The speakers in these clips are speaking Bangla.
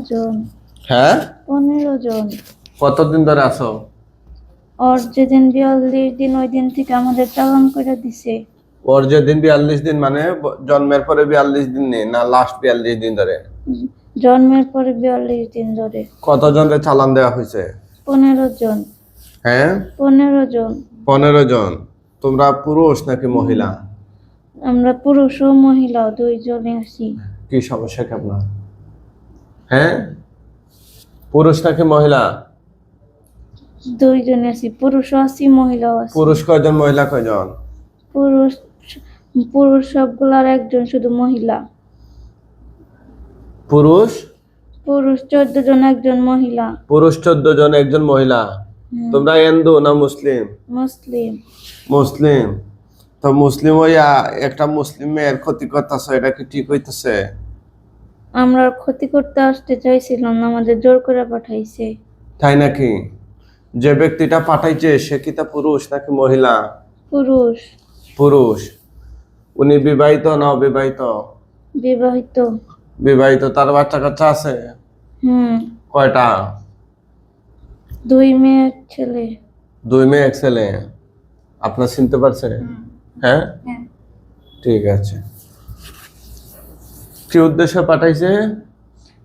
জন। হ্যাঁ? পনেরো জন। কতদিন ধরে আছো? ওর যেদিন বিয়াল্লিশ দিন ওই দিন থেকে আমাদের চালান করে দিছে। ওর যেদিন বিয়াল্লিশ দিন মানে জন্মের পরে বিয়াল্লিশ দিন নেই না লাস্ট বিয়াল্লিশ দিন ধরে? জন্মের পরে বিয়াল্লিশ দিন ধরে। কতজনের চালান দেওয়া হয়েছে পনেরো জন। হ্যাঁ? পনেরো জন। পনেরো জন। তোমরা পুরুষ নাকি মহিলা? আমরা পুরুষ ও মহিলা দুইজনে আছি। কি সমস্যা কেমন? আপনার হ্যাঁ? পুরুষ নাকি মহিলা? দুইজনে আছি পুরুষ আছি মহিলাও আছি। পুরুষ কয়জন মহিলা কয়জন? পুরুষ পুরুষ সবগুলার একজন শুধু মহিলা। পুরুষ? পুরুষ চোদ্দ জন একজন মহিলা। পুরুষ চোদ্দ জন একজন মহিলা। তোমরা হিন্দু না মুসলিম? মুসলিম। মুসলিম। তো মুসলিম হইয়া একটা মুসলিম মেয়ের ক্ষতি করতেছে এটা কি ঠিক হইতেছে? আমরা ক্ষতি করতে আসতে চাইছিলাম না আমাদের জোর করে পাঠাইছে। তাই নাকি? যে ব্যক্তিটা পাঠাইছে সে কি তা পুরুষ নাকি মহিলা? পুরুষ। পুরুষ। উনি বিবাহিত না অবিবাহিত? বিবাহিত। বিবাহিত তার বাচ্চা কাচ্চা আছে? হুম। কয়টা? দুই মেয়ে এক ছেলে। দুই মেয়ে এক ছেলে। আপনার চিনতে পারছে হ্যাঁ। ঠিক আছে। কি উদ্দেশ্যে পাঠাইছে?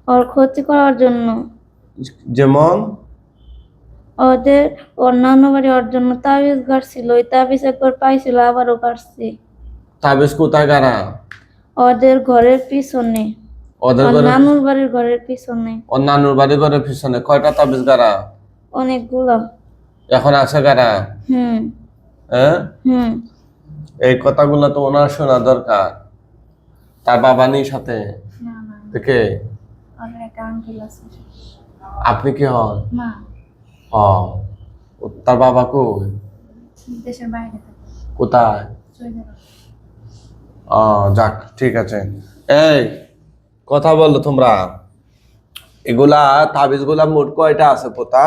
ওর ক্ষতি করার জন্য। যেমন? ওদের নানু বাড়ি ওর জন্য তাবিজ গাড়ছিল ওই তাবিজ একবার পাইছিল আবারও কাটছে তাবিজ কোথায় গাড়া ওদের ঘরের পিছনে। ওদের ঘরে নানুর বাড়ির ঘরের পিছনে। ওর নানুর বাড়ি ঘরের পিছনে। কয়টা তাবিজ গাড়া অনেকগুলো। এখন আছে গাড়া হুম। হ্যাঁ? হুম। এই কথাগুলো তো ওনার শোনা দরকার। তার বাবা নেই সাথে? থেকে আপনি কি হন? ও তার বাবা দেশের বাইরে কোথায়? ও যাক ঠিক আছে। এই কথা বলো তোমরা। এগুলা তাবিজগুলা মোট কয়টা আছে পোতা?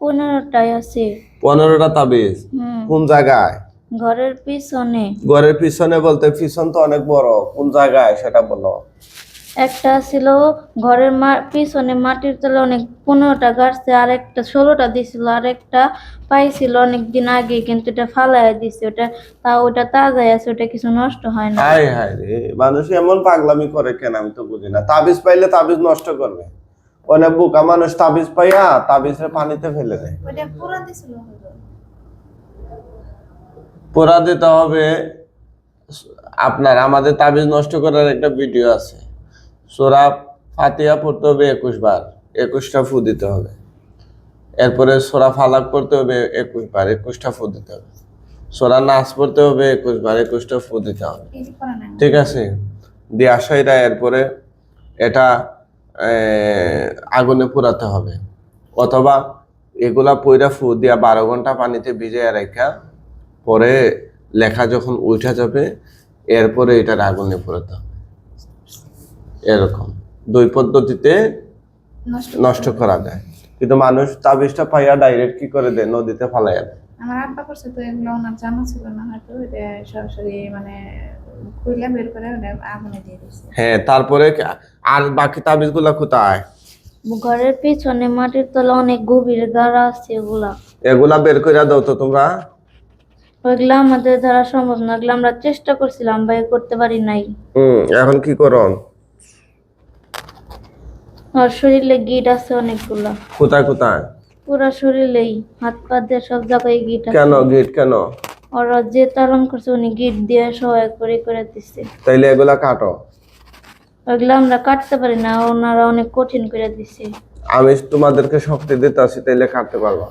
পনেরোটাই আছে। পনেরোটা তাবিজ। কোন জায়গায়? ঘরের পিছনে। ঘরের পিছনে বলতে পিছন তো অনেক বড় কোন জায়গায় সেটা বলো। একটা ছিল ঘরের মা- পিছনে মাটির তলে অনেক পনেরোটা গাছছে আর একটা ষোলোটা দিছিল আর একটা পাইছিল অনেক দিন আগে কিন্তু এটা ফালাই দিছে ওটা তা ওটা তাজাই আছে ওটা কিছু নষ্ট হয় না। হাই হাই রে মানুষ এমন পাগলামি করে কেন আমি তো বুঝি না। তাবিজ পাইলে তাবিজ নষ্ট করবে। অনেক বোকা মানুষ তাবিজ পাইয়া তাবিজে পানিতে ফেলে দেয়। ওটা পুরা দিছিল পোড়া দিতে হবে। আপনার আমাদের তাবিজ নষ্ট করার একটা ভিডিও আছে। সোরা ফাতিয়া পড়তে হবে একুশ বার একুশটা ফু দিতে হবে। এরপরে সোরা ফালাক পড়তে হবে একুশ বার একুশটা ফু দিতে হবে। সোরা নাচ পড়তে হবে একুশ বার একুশটা ফু দিতে হবে। ঠিক আছে? দিয়ে আসাইরা এরপরে এটা আহ, আগুনে পোড়াতে হবে। অথবা এগুলা পইরা ফু দিয়া বারো ঘণ্টা পানিতে ভিজিয়ে রেখা পরে লেখা যখন উঠা যাবে এরপরে এটার আগুনে পোড়াতে হবে। এরকম। দুই পদ্ধতিতে নষ্ট করা। যায়। কিন্তু মানুষ তাবিজটা পাইয়া ডাইরেক্ট কি করে দেয়? নদীতে ফালাইয়া দেয়। আমার আব্বা করছে তো এগুলো ওনার জানা ছিল না হয়তো এটা সরাসরি মানে খুইলা বের করে ওটা আগুনে দিয়ে হ্যাঁ তারপরে আর বাকি তাবিজগুলা কোথায়? ঘরের পিছনে মাটির তলে অনেক গভীর গাড়া আছে ওগুলা এগুলা বের করে দাও তো তোমরা। ওইগুলা আমাদের দ্বারা সম্ভব না। ওগুলো আমরা চেষ্টা করছিলাম বাই করতে পারি নাই। হুম এখন কি করো আর শরীরে গিট আছে অনেকগুলা। কোথায় কোথায়? পুরা শরীরেই। হাত পা দিয়ে সব জায়গায় গিট আছে। কেন গিট কেন? ওরা যে তালন করছে উনি গিট দিয়ে সহায় করে করে দিচ্ছে তাইলে এগুলা কাটো। ওইগুলো আমরা কাটতে পারি না ওনারা অনেক কঠিন করে দিছে। আমি তোমাদেরকে শক্তি দিতে আসি তাইলে কাটতে পারবা।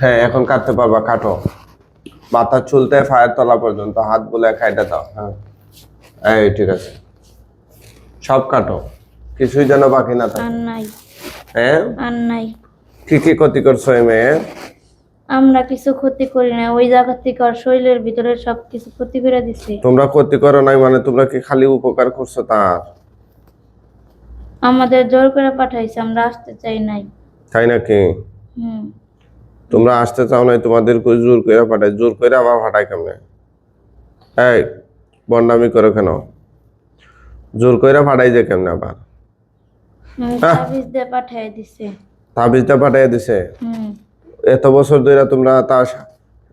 হ্যাঁ এখন কাটতে পারবা কাটো। মাথা চুলতে ফায়ার তলা পর্যন্ত হাত বলে খাইটা দাও হ্যাঁ। এই ঠিক আছে। সব কাটো কিছুই যেন বাকি না থাকে। আর নাই। হ্যাঁ? আর নাই। কি কি ক্ষতি করছ এই মেয়ে? আমরা কিছু ক্ষতি করি না ওই জায়গা থেকে আর শরীরের ভিতরে সব কিছু ক্ষতি করে দিছে। তোমরা ক্ষতি করো নাই মানে তোমরা কি খালি উপকার করছ তার? আমাদের জোর করে পাঠাইছে আমরা আসতে চাই নাই। তাই নাকি? হুম। তোমরা আসতে চাও নাই তোমাদেরকে জোর করে পাঠায়? জোর করে আবার পাঠায় কেমনে? এই বন্ডামি করো কেন? জোর কইরা ফাটাই যে কেমনে আবার? হুম, হ্যাঁ। তাবিজটা পাঠাই দিছে। হুম। এত বছর ধরে তোমরা তার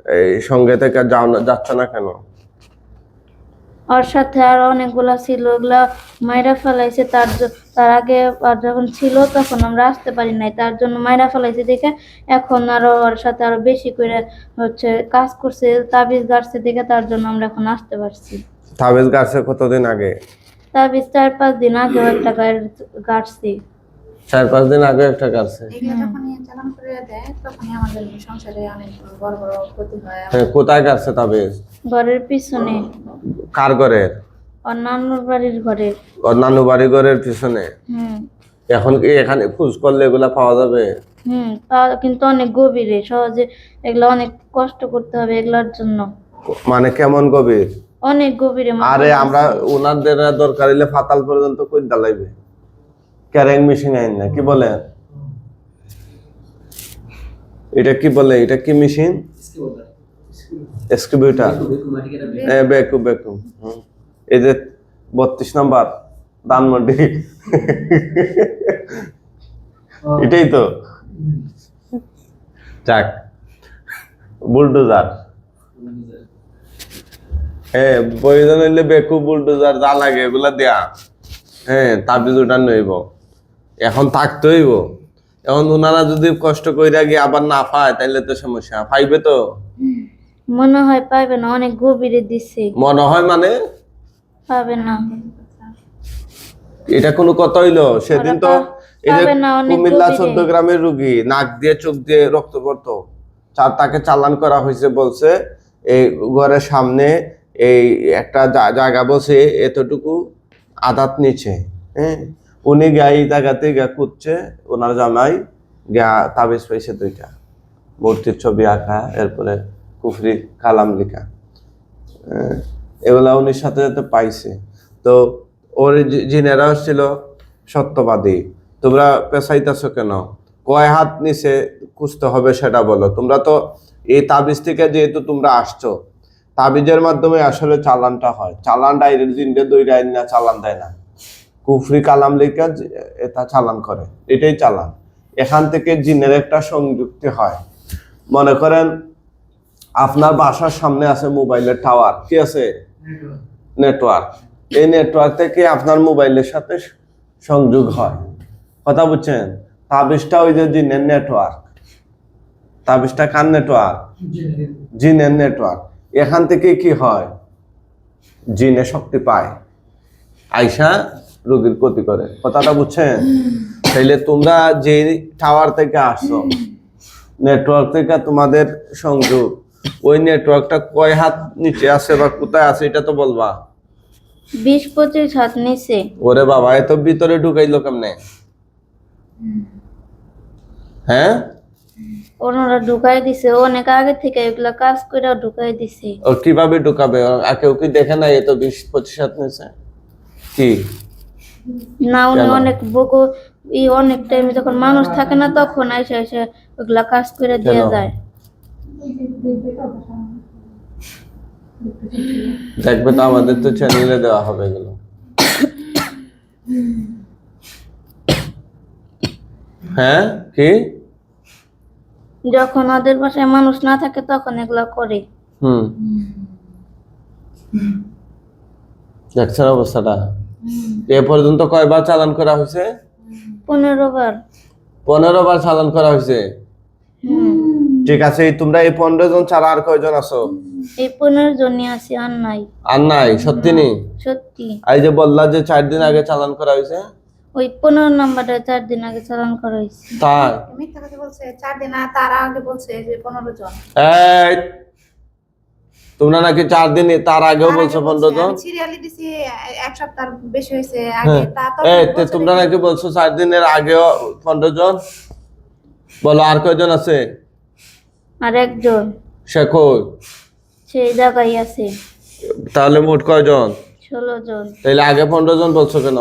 এই সঙ্গে থেকে যাও না যাচ্ছ না কেন? ওর সাথে আর অনেকগুলা ছিল ওগুলা মাইরা ফেলাইছে। তার তার আগে আর যখন ছিল তখন আমরা আসতে পারি নাই। তার জন্য মাইরা ফেলাইছে দেখে এখন আরও ওর সাথে আরও বেশি করে হচ্ছে কাজ করছে তাবিজ গাড়ছে দেখে তার জন্য আমরা এখন আসতে পারছি। তাবিজ গাড়ছে কতদিন আগে? তাবিজ চার পাঁচ দিন আগে একটা গাড়ি গাড়ছি। চার পাঁচ দিন আগে একটা গাছে এগুলো যখনই চালান করে দেয় তখনই আমাদের সংসারে অনেক বড় বড় ক্ষতি হয়। হ্যাঁ, কোথায় গাছে তবে ঘরের পিছনে। কার ঘরের? নানুর বাড়ির ঘরে নানু বাড়ি ঘরের পিছনে? হুম। এখন কি এখানে খোঁজ করলে এগুলা পাওয়া যাবে? হুম তা কিন্তু অনেক গভীরে সহজে এগুলো অনেক কষ্ট করতে হবে এগুলোর জন্য। মানে কেমন গভীর? অনেক গভীরে আরে আমরা ওনাদের দরকার হইলে ফাতাল পর্যন্ত কই দালাইবে ক্যারিং মেশিন আইন না, কি বলে? এটা কি বলে? এটা কি মেশিন? এক্সকিউটার বেকু বেকু হুম। এই যে বত্রিশ নাম্বার, ধানমন্ডি। এটাই তো। যাক, বুলডোজার। হ্যাঁ প্রয়োজন হইলে বেকু বুলডোজার যা লাগে এগুলা দেয়া। হ্যাঁ তাবিজ ওটা নইব। এখন থাকতে হইব এখন ওনারা যদি কষ্ট কইরা গিয়ে আবার না পায় তাইলে তো সমস্যা। পাইবে তো? মনে হয় পাবে না অনেক গভীরে দিছে। মনে হয় মানে? পাবে না। এটা কোনো কথা হইল? সেদিন তো এই যে কুমিল্লা চোদ্দ গ্রামের রুগী নাক দিয়ে চোখ দিয়ে রক্ত পড়তো। চার তাকে চালান করা হয়েছে বলছে। এই ঘরের সামনে এই একটা জায়গা বসে এতটুকু আদাত নিচে। হ্যাঁ? উনি গা এই জায়গাতে গা খুঁজছে ওনার জামাই গা তাবিজ পাইছে দুইটা। মূর্তির ছবি আঁকা, এরপরে কুফরি কালাম লেখা। এগুলা উনির সাথে সাথে পাইছে। তো ওর জিনেরা ছিল সত্যবাদী। তোমরা পেশাইতেছো কেন? কয় হাত নিচে খুঁজতে হবে সেটা বলো। তোমরা তো এই তাবিজ থেকে যেহেতু তোমরা আসছো, তাবিজের মাধ্যমে আসলে চালানটা হয়। চালান ডাইরেক্ট জিনডে দইরা না, চালান দেয় না। কুফরি কালাম লেখা এটা চালান করে। এটাই চালান। এখান থেকে জিনের একটা সংযুক্তি হয়। মনে করেন আপনার বাসার সামনে আছে মোবাইলের টাওয়ার কি আছে? নেটওয়ার্ক এই নেটওয়ার্ক থেকে আপনার মোবাইলের সাথে সংযোগ হয়। কথা বুঝছেন? তাবিজটা ওই যে জিনের নেটওয়ার্ক তাবিজটা কার নেটওয়ার্ক জিনের। নেটওয়ার্ক এখান থেকে কি হয়? জিনে শক্তি পায়। আইসা রোগীর ক্ষতি করে। কথাটা বুঝছেন তাইলে তোমরা যে টাওয়ার থেকে আসছো নেটওয়ার্ক থেকে তোমাদের সংযোগ ওই নেটওয়ার্কটা কয় হাত নিচে আছে বা কোথায় আছে এটা তো বলবা? বিশ পঁচিশ হাত নিচে। ওরে বাবা এত ভিতরে ঢুকাইলো কেমনে? হ্যাঁ? ওনারা ঢুকাই দিছে অনেক আগে থেকে এগুলা কাজ করে ঢুকাই দিছে। ও কীভাবে ঢুকাবে? আর কেউ কি দেখে না এত বিশ পঁচিশ হাত নিচে? কি? না উনি অনেক বকো ই অনেক টাইম যখন মানুষ থাকে না তখন এসে এসে ওগুলা কাজ করে দিয়ে যায়। দেখবে তো আমাদের তো চ্যানেলে দেওয়া হবে এগুলো। হ্যাঁ? কি? যখন ওদের বাসায় মানুষ না থাকে তখন এগুলা করে। হুম। দেখছেন অবস্থাটা? এ পর্যন্ত কয়বার চালান করা হয়েছে? পনেরো বার পনেরো বার চালান করা হয়েছে? ঠিক আছে তোমরা এই পনেরো জন ছাড়া আর কয়জন আছো? এই পনেরো জনই আছে আর নাই। আর নাই সত্যি নি? সত্যি। এই যে বললা যে চার দিন আগে চালান করা হয়েছে? ওই পনেরো নাম্বারটা চার দিন আগে চালান করা হয়েছে। তাই? মিথ্যা কথা বলছে চার দিন আর তার আগে বলছে যে পনেরো জন। এই তোমরা নাকি চার দিন তার আগেও বলছো পনেরো জন? সিরিয়ালি দিছি এক সপ্তাহ বেশি হয়েছে। আগে তা তো এই তে তোমরা নাকি বলছো চার দিনের আগেও পনেরো জন? বলো আর কয়জন আছে? আর একজন। সে কই? সেই জায়গায় আছে। তাহলে মোট কয়জন? ষোলো জন। তাইলে আগে পনেরো জন বলছো কেন?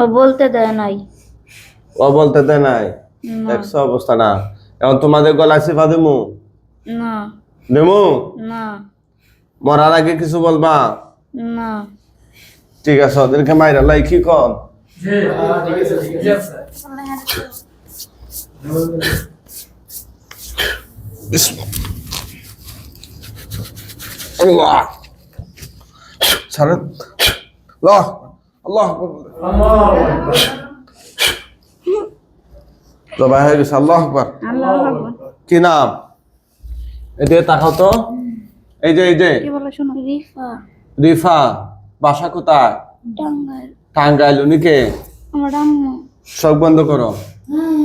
ও বলতে দেয় নাই। ও বলতে দেয় নাই? দেখছ অবস্থা না। এখন তোমাদের গলায় সিফা দেমু? না। দেমু না। মরার আগে কিছু বলবা? না। ঠিক আছে ওদেরকে মাইরা লাই কি কন? আল্লাহ। ছাড়েন। আল্লাহ আল্লাহ। জবাই হয়ে গেছে আল্লাহ আকবার। কি নাম? এদিকে তাকাও তো। এই যে এই যে। কি বলো শোনো? রিফা। রিফা বাসা কোথায়? টাঙ্গাইল। টাঙ্গাইল উনি কে? আমার আম্মু। চোখ বন্ধ করো।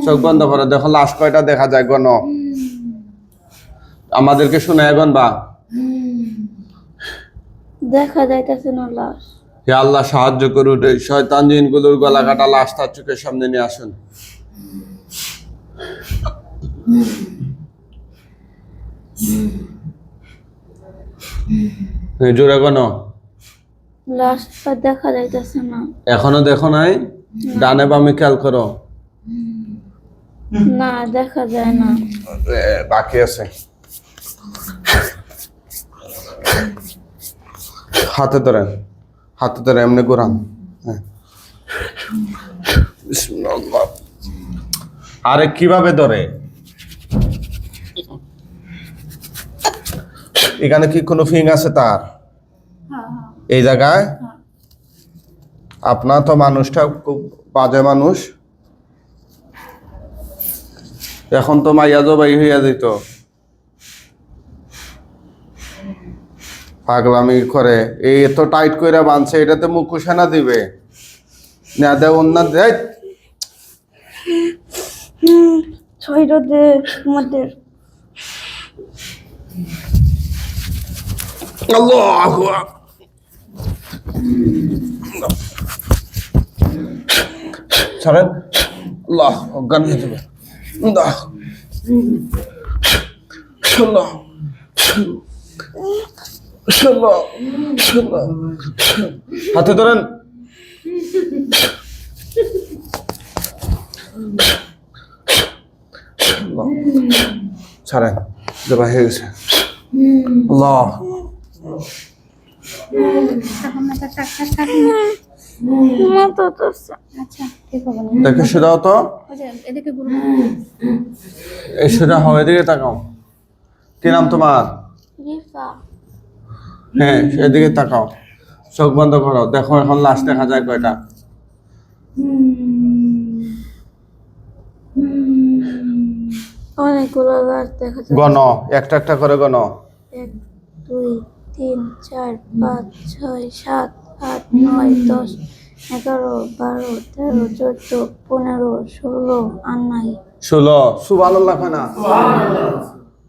চোখ বন্ধ করো। দেখো লাশ কয়টা দেখা যায় গণ। আমাদেরকে শুনে এখন বা দেখা যাইতেছে না লাশ। হে আল্লাহ সাহায্য করুন। এই শয়তান জিনগুলোর গলা কাটা লাশ তার চোখের সামনে নিয়ে আসুন। জোরে কোন লাশটা দেখা যাইতেছে না। এখনও দেখো নাই? ডানে বামে খেয়াল করো। না দেখা যায় না। বাকি আছে। হাতে ধরেন। হাতে ধরে এমনি ঘোরান। হ্যাঁ। আরে কীভাবে ধরে? এখানে কি কোনো ফিং আছে তার? হ্যাঁ হ্যাঁ। এই জায়গায়? আপনার তো মানুষটা খুব বাজে মানুষ। এখন তো মাইয়া জবাই হইয়া দিত পাগলামি করে। এই এত টাইট করে বাঁধছে এটাতে মুখোশানা দিবে। না দে অন্য দেখ ছয় রোদে আমাদের আল্লাহ ছাড়েন। আল্লাহ অজ্ঞান হয়ে যাবে আল্লাহ আল্লাহ হাতে ধরেন। ছাড়েন। জবা হয়ে গেছে। আল্লাহ। দেখে সেটাও তো। ওই যে এদিকে ঘুরো এই সেটা হবে এদিকে তাকাও। কি নাম তোমার? হ্যাঁ সেদিকে তাকাও। চোখ বন্ধ করো। দেখো এখন লাশ দেখা যায় কয়টা। অনেকগুলো লাশ দেখা যায়। গণ একটা একটা করে গণ। এক দুই তিন চার পাঁচ ছয় সাত আট নয় দশ এগারো বারো তেরো চোদ্দ পনেরো ষোলো আনাই ষোলো। সুবান আল্লাহ না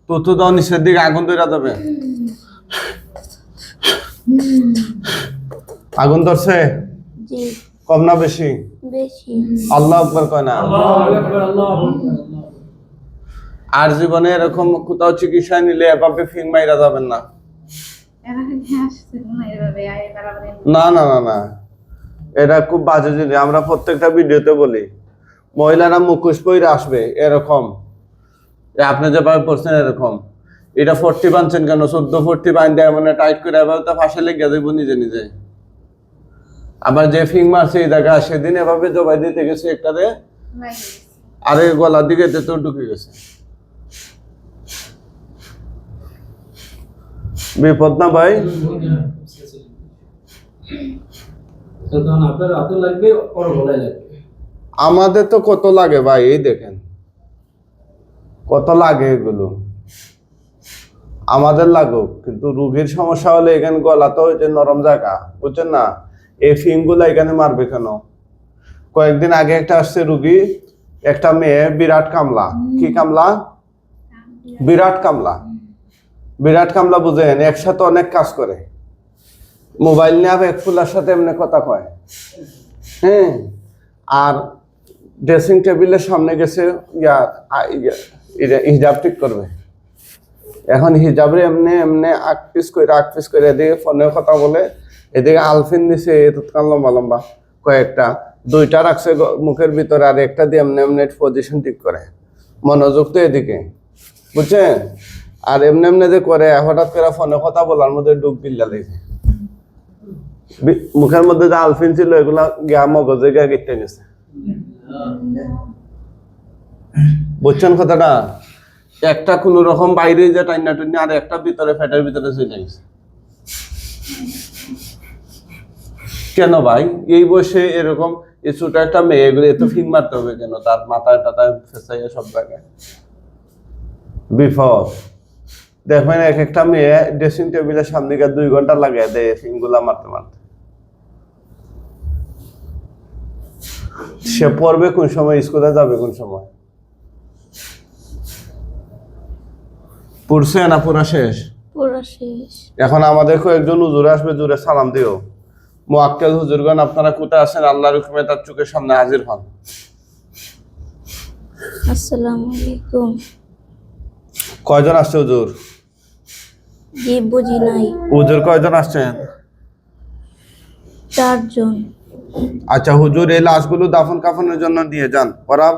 তো তো দাও নিচের দিকে আগুন ধরা যাবে। আগুন ধরছে? কম না বেশি? আল্লাহ আকবর কয় না। আর জীবনে এরকম কোথাও চিকিৎসা নিলে এভাবে ফিং মাইরা যাবেন না। না না না না এটা খুব বাজে জিনিস। আমরা প্রত্যেকটা ভিডিওতে বলি মহিলারা মুখোশ পরে আসবে এরকম। আপনি যেভাবে পড়ছেন এরকম। এটা ফোরটি বানছেন কেন? চোদ্দ ফোরটি বান দেয় মানে টাইট করে এভাবে তো ফাঁসে লেগে দেবো নিজে নিজে। আবার যে ফিং মারছে এই জায়গা সেদিন এভাবে জবাই দিতে গেছে একটারে। আরে গলার দিকে তো ঢুকে গেছে। বিপদ না ভাই। আমাদের তো কত লাগে ভাই এই দেখেন। কত লাগে এগুলো। আমাদের লাগুক কিন্তু রুগীর সমস্যা হলে এখানে গলা তো ওই যে নরম জায়গা বুঝছেন না? এই ফিংগুলো এখানে মারবে কেন? কয়েকদিন আগে একটা আসছে রুগী একটা মেয়ে বিরাট কামলা। কি কামলা? বিরাট কামলা। বিরাট কামলা বুঝেন, একসাথে অনেক কাজ করে। মোবাইল নিয়ে এক ফুলার সাথে এমনি কথা কয়। হ্যাঁ আর ড্রেসিং টেবিলের সামনে গেছে, ইয়া হিজাব ঠিক করবে। এখন হিজাবের এমনি এমনি আগ পিস করে আগ পিস করে এদিকে ফোনে কথা বলে, এদিকে আলফিন দিছে এতক্ষণ লম্বা লম্বা, কয়েকটা, দুইটা রাখছে মুখের ভিতরে, আর একটা দিয়ে এমনি এমনি পজিশন ঠিক করে। মনোযোগ তো এদিকে, বুঝছেন? আর এমনি এমনি যে করে, হঠাৎ করে ফোনে কথা বলার মধ্যে ডুব বিল্লা লেগে। মুখের মধ্যে যে আলফিন ছিল, এগুলা গিয়া মগজে গিয়া কেটে গেছে বুঝছেন কথাটা? একটা কোন রকম বাইরে যে টাইনা টুনি আর একটা ভিতরে ফ্যাটের ভিতরে চলে গেছে। কেন ভাই? এই বয়সে এরকম এই ছোট একটা মেয়ে, এগুলো এত ফিন মারতে হবে কেন? তার মাথায় টাথায় ফেসাইয়া সব জায়গায়। বিপদ। দেখবেন এক একটা মেয়ে ড্রেসিং টেবিলের সামনে গিয়ে দুই ঘণ্টা লাগে দেয় ফিনগুলা মারতে মারতে। সে পড়বে কোন সময় স্কুলে যাবে কোন সময়? পড়ছে না পুরা শেষ? এখন আমাদের কয়েকজন হুজুর আসবে জুড়ে সালাম দিও। মোয়াক্কেল হুজুরগণ আপনারা কোথায় আছেন? আল্লাহর হুকুমে তার চোখের সামনে হাজির হন। আসসালামু আলাইকুম। কয়জন আসছে হুজুর? জি বুঝি নাই। হুজুর কয়জন আসছেন চারজন। আচ্ছা হুজুর এই লাশগুলো দাফন কাফনের জন্য নিয়ে যান। ওরা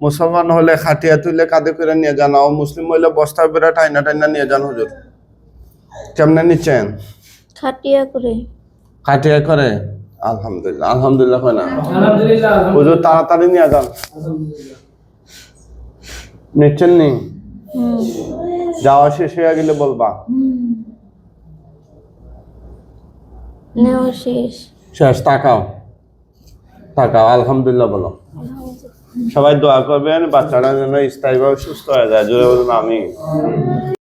মুসলমান হলে খাটিয়া তুলে কাঁধে করে নিয়ে যান ও মুসলিম হইলে বস্তা বেড়া টাইনা টাইনা নিয়ে যান হুজুর। কেমনে নিচ্ছেন? খাটিয়া করে। খাটিয়া করে? আলহামদুলিল্লাহ আলহামদুলিল্লাহ হয় না? আলহামদুলিল্লাহ হুজুর তাড়াতাড়ি নিয়ে যান। আলহামদুলিল্লাহ নিচ্ছেন নি যাওয়া শেষ হয়ে গেলে বলবা। নেওয়া শেষ। শেষ তাকাও। তাকাও আলহামদুলিল্লাহ বলো। সবাই দোয়া করবেন বাচ্চারা যেন স্থায়ীভাবে সুস্থ হয়ে যায়। জোরে বলুন আমি